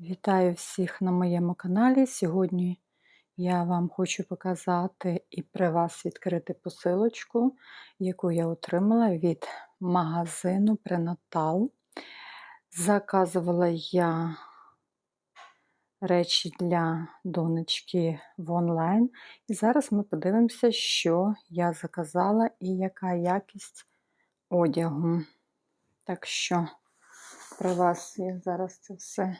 Вітаю всіх на моєму каналі. Сьогодні я вам хочу показати і при вас відкрити посилочку, яку я отримала від магазину Пренатал. Заказувала я речі для донечки в онлайн. І зараз ми подивимося, що я заказала і яка якість одягу. Так що при вас я зараз це все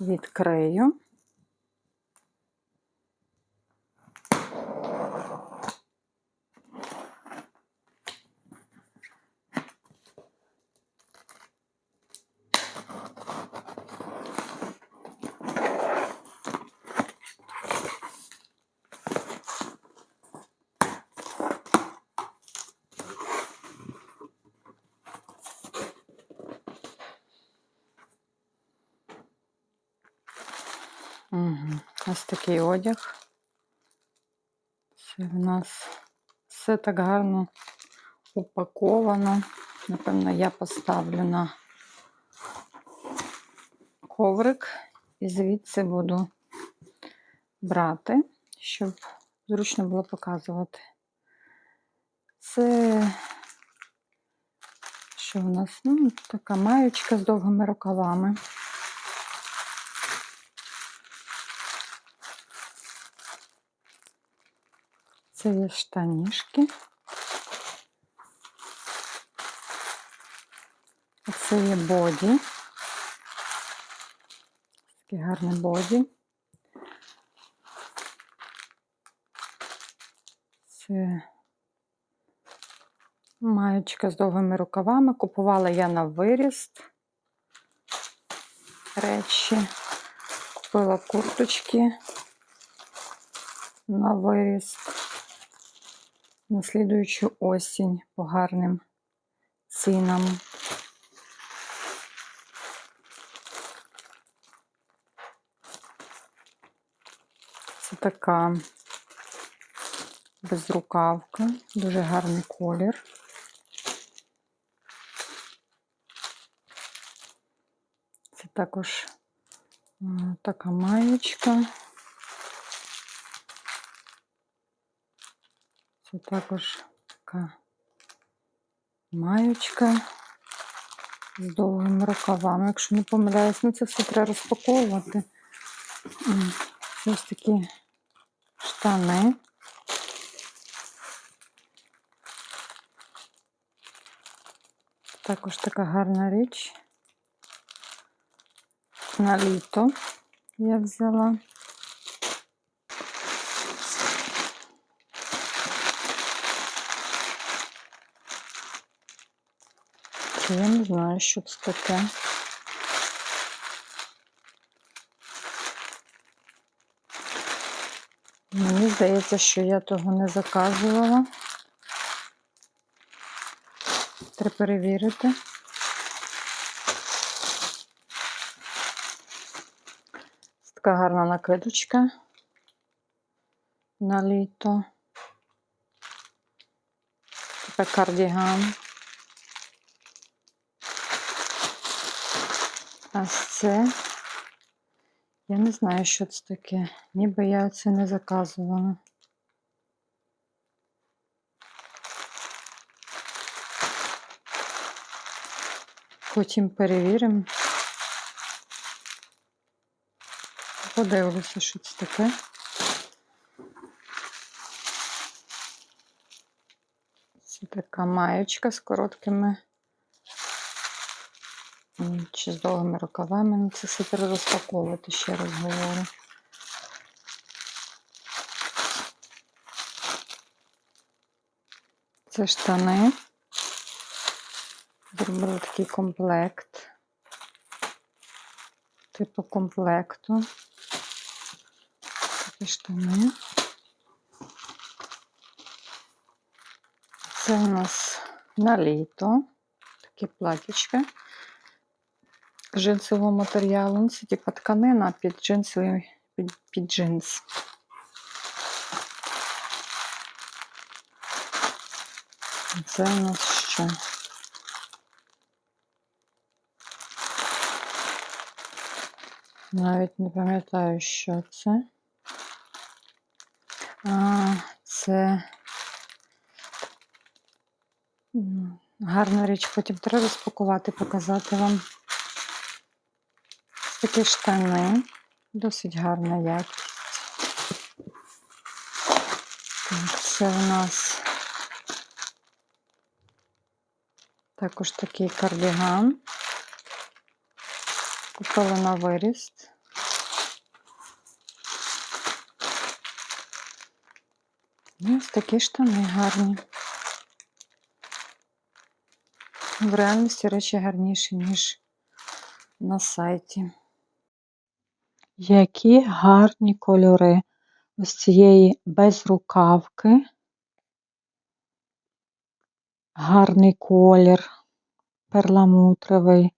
відкрию. Ось такий одяг. Це в нас все так гарно упаковано. Напевно, я поставлю на коврик і звідси буду брати, щоб зручно було показувати. Це що в нас? Ну, така маючка з довгими рукавами. Це є штанішки. Це є боді. Таке гарне боді. Це маєчка з довгими рукавами. Купувала я на виріст речі. Купила курточки на виріст на слідуючу осінь по гарним цінам. Це така безрукавка, дуже гарний колір. Це також така маєчка. Це також така маючка з довгими рукавами. Якщо не помиляюсь, ну це все треба розпаковувати. Ось такі штани. Також така гарна річ. На літо я взяла. Я не знаю, що це таке. Мені здається, що я того не заказувала. Треба перевірити. Така гарна накидочка на літо. Така кардіган. А це, я не знаю, що це таке. Ніби я це не заказувала. Потім перевіримо. Подивлюся, що це таке. Це така маєчка з короткими чи з довгими рукавами. Ну, це все треба розпаковувати, ще раз говорю. Це штани. Зробила такий комплект. Типу комплекту. Такі штани. Це у нас на літо. Такі платічка джинсового матеріалу. Ну, Це типа тканина під джинсовий під, під джинс. Це у нас що? Навіть не пам'ятаю, що це. А, це гарна річ. Потім треба розпакувати, показати вам. Такі штани. Досить гарна якість. Так, це у нас також такий кардиган. Купила на виріст. Ось такі штани гарні. В реальності речі гарніші, ніж на сайті. Які гарні кольори ось цієї безрукавки. Гарний колір, перламутровий.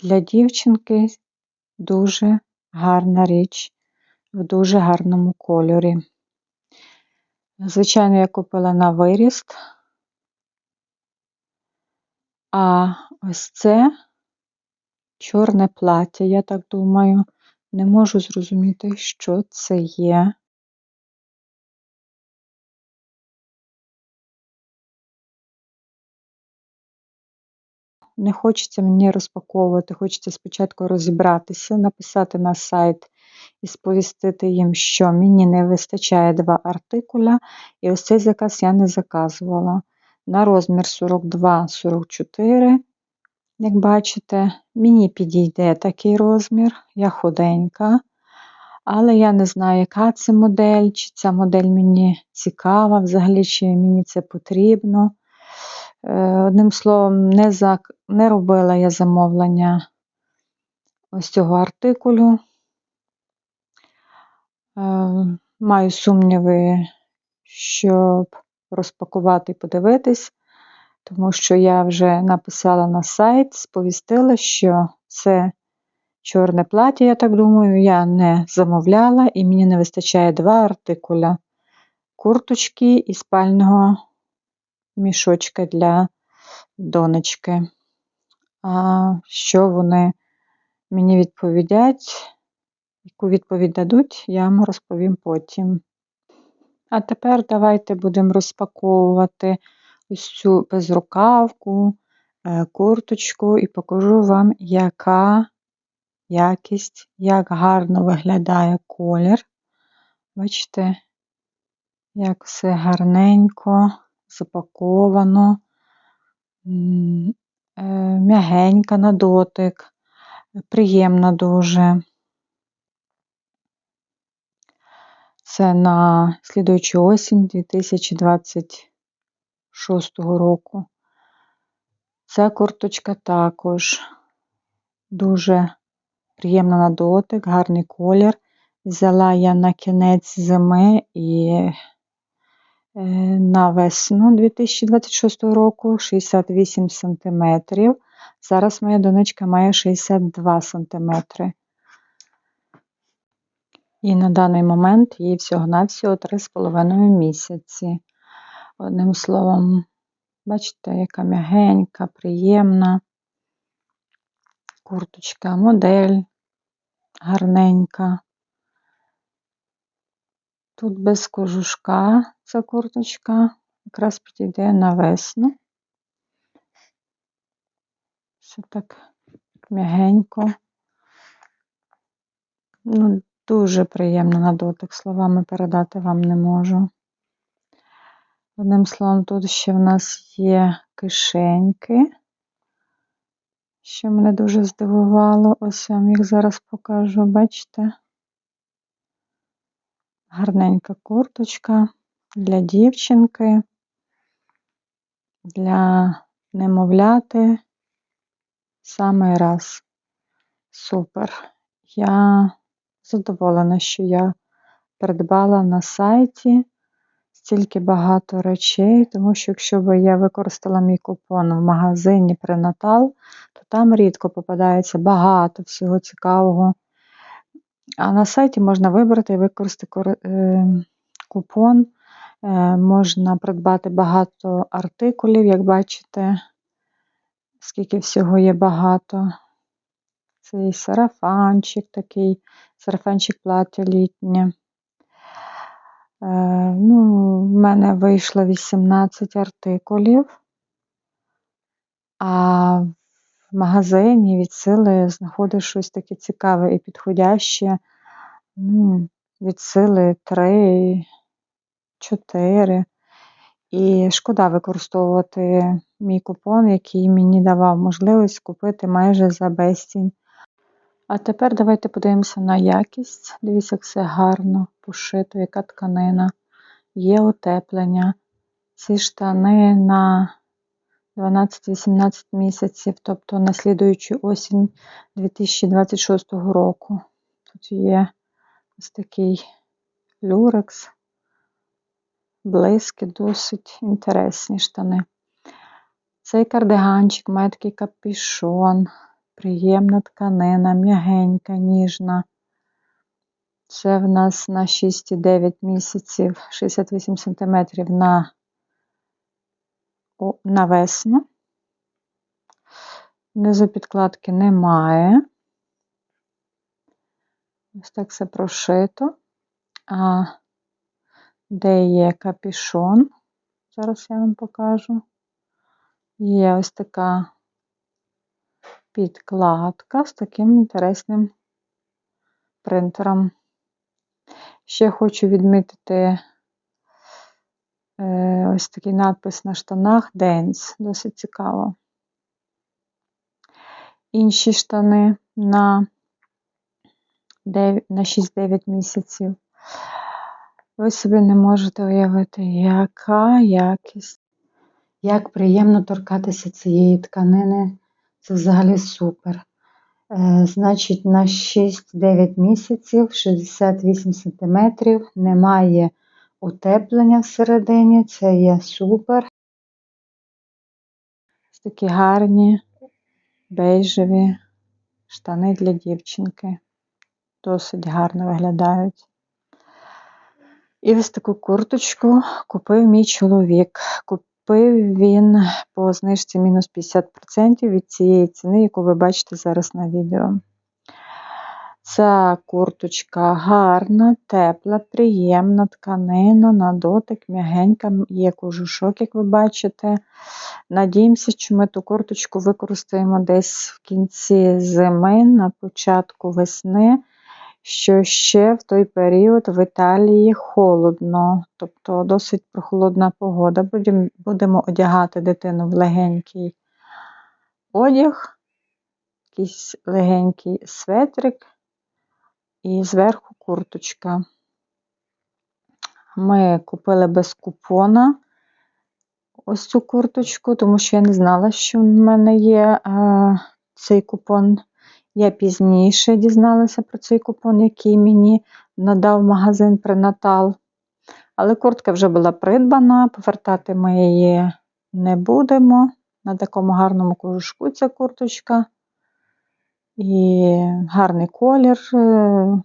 Для дівчинки дуже гарна річ в дуже гарному кольорі. Звичайно, я купила на виріст. А ось це чорне плаття, я так думаю. Не можу зрозуміти, що це є. Не хочеться мені розпаковувати, хочеться спочатку розібратися, написати на сайт і сповістити їм, що мені не вистачає два артикуля, і ось цей заказ я не заказувала. На розмір 42-44, як бачите, мені підійде такий розмір, я худенька. Але я не знаю, яка це модель, чи ця модель мені цікава, взагалі, чи мені це потрібно. Е, Одним словом, не, зак... не робила я замовлення ось цього артикулю. Е, Маю сумніви, щоб розпакувати і подивитись, тому що я вже написала на сайт, сповістила, що це чорне плаття, я так думаю, я не замовляла і мені не вистачає два артикуля курточки і спального мішочка для донечки. А що вони мені відповідять, яку відповідь дадуть, я вам розповім потім. А тепер давайте будемо розпаковувати ось цю безрукавку, е, курточку і покажу вам, яка якість, як гарно виглядає колір. Бачите, як все гарненько, запаковано, е, м'ягенька на дотик, приємна дуже. Це на слідуючу осінь 2026 року. Ця курточка також дуже приємна на дотик, гарний колір. Взяла я на кінець зими і е, на весну 2026 року 68 см. Зараз моя донечка має 62 см. І на даний момент їй всього-навсього 3,5 місяці. Одним словом, бачите, яка м'ягенька, приємна курточка, модель гарненька. Тут без кожушка ця курточка, якраз підійде на весну. Все так м'ягенько. Ну, дуже приємно на дотик, словами передати вам не можу. Одним словом, тут ще в нас є кишеньки, що мене дуже здивувало. Ось я вам їх зараз покажу, бачите? Гарненька курточка для дівчинки, для немовляти. Самий раз. Супер. Я задоволена, що я придбала на сайті стільки багато речей, тому що якщо б я використала мій купон в магазині Пренатал, то там рідко попадається багато всього цікавого. А на сайті можна вибрати і використати е, купон. Е, можна придбати багато артикулів, як бачите, скільки всього є багато. Цей сарафанчик такий, сарафанчик плаття літнє. Е, ну, в мене вийшло 18 артикулів, а в магазині від сили знаходиш щось таке цікаве і підходяще. Ну, від сили 3, 4. І шкода використовувати мій купон, який мені давав можливість купити майже за безцінь. А тепер давайте подивимося на якість. Дивіться, як все гарно пошито, яка тканина. Є утеплення. Ці штани на 12-18 місяців, тобто на слідуючу осінь 2026 року. Тут є ось такий люрекс, блиски, досить інтересні штани. Цей кардиганчик має такий капюшон, приємна тканина, м'ягенька, ніжна. Це в нас на 6,9 місяців, 68 см на, на весну. Внизу підкладки немає. Ось так все прошито. А де є капюшон, зараз я вам покажу. Є ось така підкладка з таким інтересним принтером. Ще хочу відмітити е, ось такий надпис на штанах Dance, досить цікаво. Інші штани на на 6-9 місяців. Ви собі не можете уявити, яка якість. Як приємно торкатися цієї тканини, це взагалі супер. Е, Значить, на 6-9 місяців, 68 см, немає утеплення всередині, це є супер. Ось такі гарні бейжеві штани для дівчинки. Досить гарно виглядають. І ось таку курточку купив мій чоловік. Купив він по знижці мінус 50% від цієї ціни, яку ви бачите зараз на відео. Ця курточка гарна, тепла, приємна тканина, на дотик, м'ягенька, є кожушок, як ви бачите. Надіємося, що ми ту курточку використаємо десь в кінці зими, на початку весни що ще в той період в Італії холодно, тобто досить прохолодна погода. Будемо одягати дитину в легенький одяг, якийсь легенький светрик і зверху курточка. Ми купили без купона ось цю курточку, тому що я не знала, що в мене є а, цей купон я пізніше дізналася про цей купон, який мені надав магазин Пренатал. Але куртка вже була придбана, повертати ми її не будемо. На такому гарному кожушку ця курточка. І гарний колір е,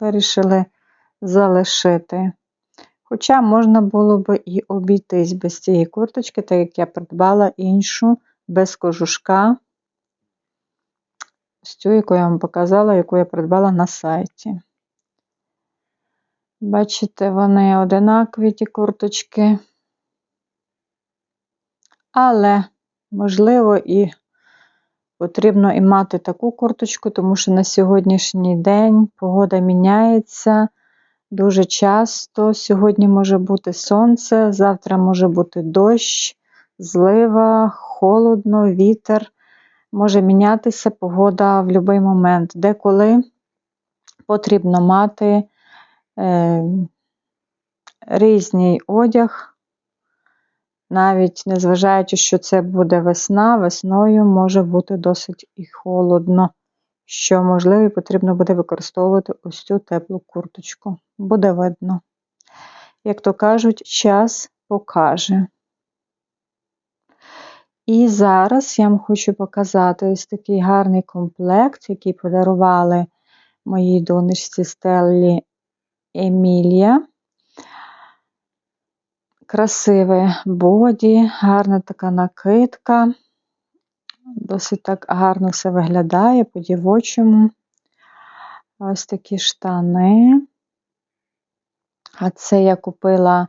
вирішили залишити. Хоча можна було б і обійтись без цієї курточки, так як я придбала іншу без кожушка цю, яку я вам показала, яку я придбала на сайті. Бачите, вони одинакові ті курточки. Але, можливо, і потрібно і мати таку курточку, тому що на сьогоднішній день погода міняється дуже часто. Сьогодні може бути сонце, завтра може бути дощ, злива, холодно, вітер може мінятися погода в будь-який момент, деколи потрібно мати е, різний одяг, навіть незважаючи, що це буде весна, весною може бути досить і холодно, що, можливо, і потрібно буде використовувати ось цю теплу курточку. Буде видно. Як то кажуть, час покаже. І зараз я вам хочу показати ось такий гарний комплект, який подарували моїй донечці Стеллі Емілія. Красиве боді, гарна така накидка. Досить так гарно все виглядає по-дівочому. Ось такі штани. А це я купила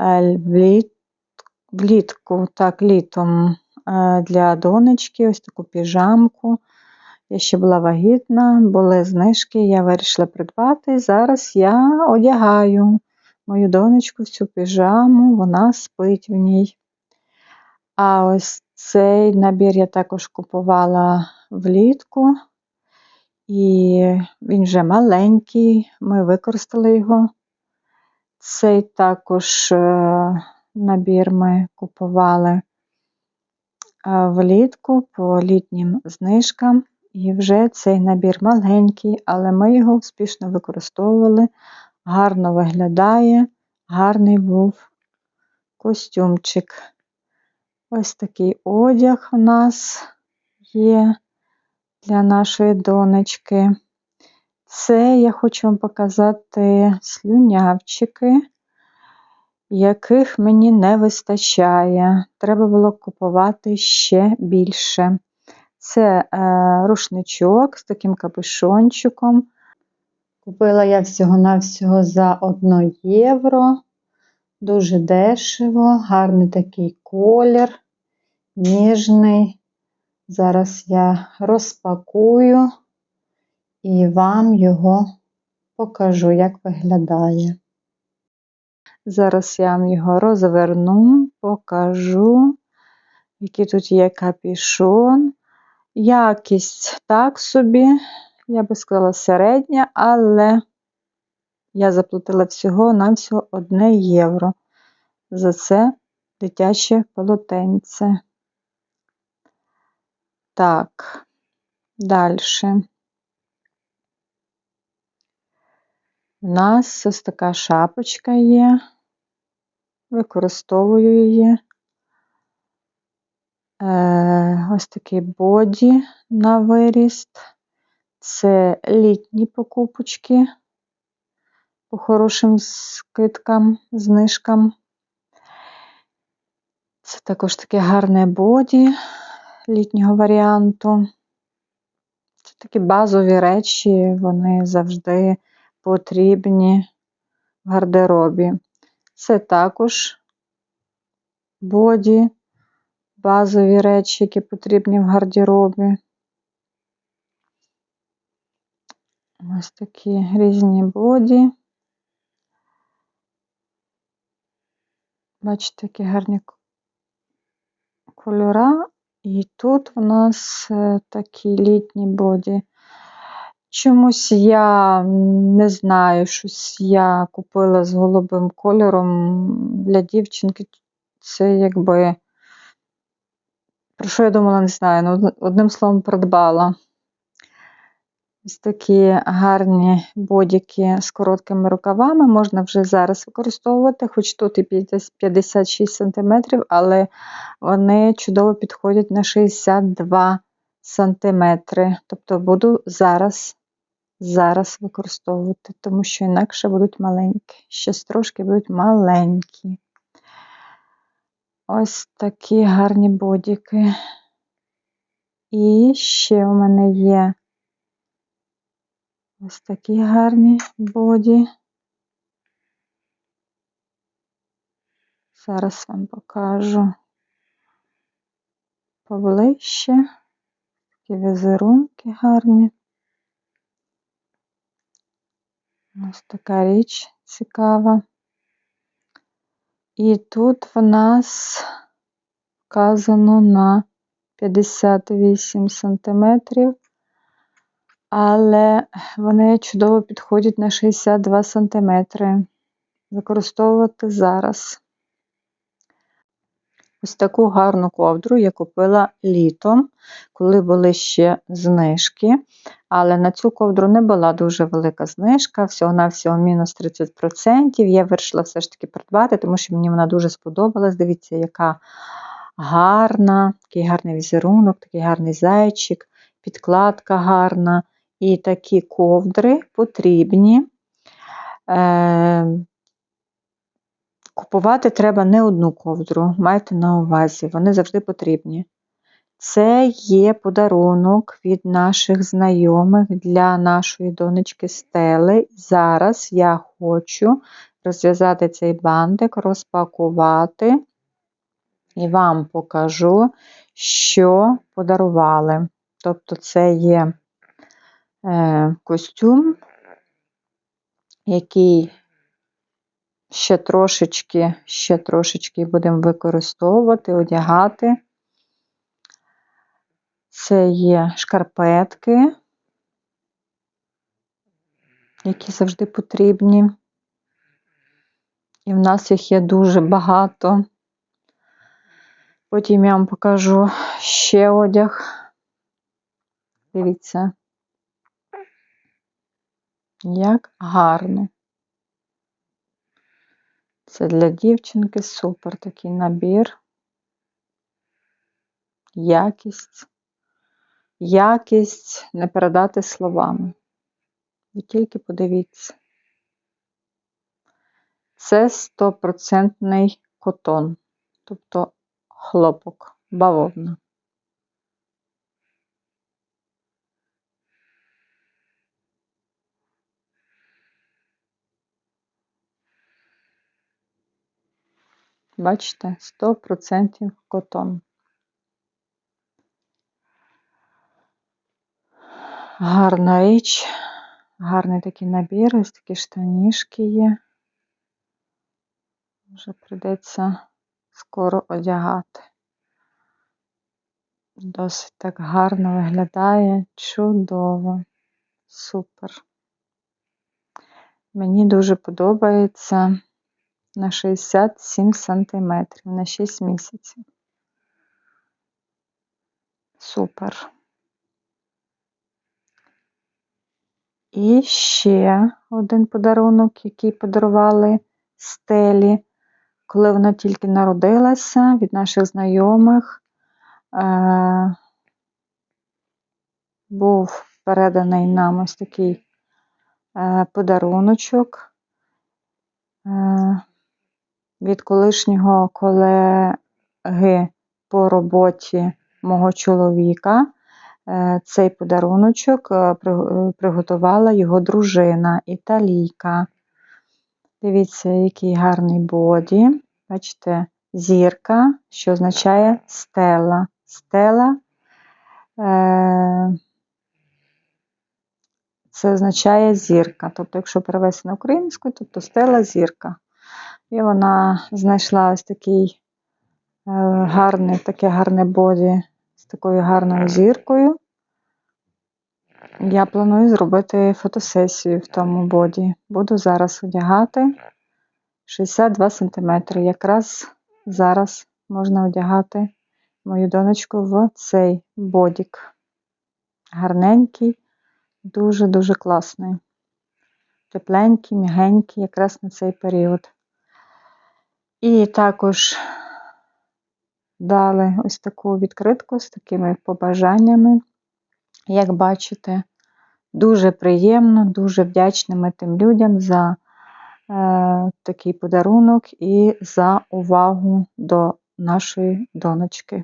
е, влітку, так, літом для донечки, ось таку піжамку. Я ще була вагітна, були знижки, я вирішила придбати. Зараз я одягаю мою донечку в цю піжаму, вона спить в ній. А ось цей набір я також купувала влітку. І він вже маленький, ми використали його. Цей також е, набір ми купували е, влітку по літнім знижкам. І вже цей набір маленький, але ми його успішно використовували, гарно виглядає, гарний був костюмчик. Ось такий одяг у нас є для нашої донечки. Це я хочу вам показати слюнявчики, яких мені не вистачає. Треба було купувати ще більше. Це е, рушничок з таким капюшончиком. Купила я всього-навсього за 1 євро. Дуже дешево, гарний такий колір, ніжний. Зараз я розпакую і вам його покажу, як виглядає. Зараз я вам його розверну, покажу, який тут є капішон. Якість так собі, я би сказала, середня, але я заплатила всього-навсього 1 євро за це дитяче полотенце. Так, далі. У нас ось така шапочка є, використовую її. Е, ось такий боді на виріст. Це літні покупочки по хорошим скидкам, знижкам. Це також таке гарне боді літнього варіанту. Це такі базові речі, вони завжди потрібні в гардеробі. Це також боді, базові речі, які потрібні в гардеробі. Ось такі різні боді. Бачите, які гарні кольора. І тут у нас е, такі літні боді. Чомусь я не знаю, щось я купила з голубим кольором для дівчинки. Це якби, про що я думала, не знаю, ну, одним словом, придбала. Ось такі гарні бодіки з короткими рукавами можна вже зараз використовувати, хоч тут і 56 см, але вони чудово підходять на 62 см. Тобто буду зараз зараз використовувати, тому що інакше будуть маленькі. Ще трошки будуть маленькі. Ось такі гарні бодіки. І ще у мене є ось такі гарні боді. Зараз вам покажу поближче. Такі візерунки гарні. Ось така річ цікава. І тут в нас вказано на 58 сантиметрів, але вони чудово підходять на 62 сантиметри. Використовувати зараз. Ось таку гарну ковдру я купила літом, коли були ще знижки. Але на цю ковдру не була дуже велика знижка, всього-навсього мінус 30%. Я вирішила все ж таки придбати, тому що мені вона дуже сподобалась. Дивіться, яка гарна, такий гарний візерунок, такий гарний зайчик, підкладка гарна. І такі ковдри потрібні. Купувати треба не одну ковдру, майте на увазі, вони завжди потрібні. Це є подарунок від наших знайомих для нашої донечки Стели. Зараз я хочу розв'язати цей бантик, розпакувати і вам покажу, що подарували. Тобто, це є е, костюм, який ще трошечки, ще трошечки будемо використовувати, одягати. Це є шкарпетки, які завжди потрібні. І в нас їх є дуже багато. Потім я вам покажу ще одяг. Дивіться, як гарно. Це для дівчинки супер такий набір. Якість. Якість не передати словами. Ви тільки подивіться. Це стопроцентний котон, тобто хлопок, бавовна. Бачите, 100% котон. Гарна річ, гарний такий набір, ось такі штанішки є. Вже прийдеться скоро одягати. Досить так гарно виглядає, чудово, супер. Мені дуже подобається на 67 сантиметрів на 6 місяців. Супер. І ще один подарунок, який подарували стелі, коли вона тільки народилася від наших знайомих. Е був переданий нам ось такий е подаруночок е від колишнього колеги по роботі мого чоловіка. Е цей подаруночок е приготувала його дружина, італійка. Дивіться, який гарний боді. Бачите, зірка, що означає стела. Стела е це означає зірка. Тобто, якщо перевести на українську, тобто стела зірка. І вона знайшла ось такий е гарний, таке гарне боді з такою гарною зіркою. Я планую зробити фотосесію в тому боді. Буду зараз одягати 62 см. Якраз зараз можна одягати мою донечку в цей бодік. Гарненький, дуже-дуже класний. Тепленький, м'ягенький, якраз на цей період. І також дали ось таку відкритку з такими побажаннями. Як бачите, дуже приємно, дуже вдячними тим людям за е, такий подарунок і за увагу до нашої донечки.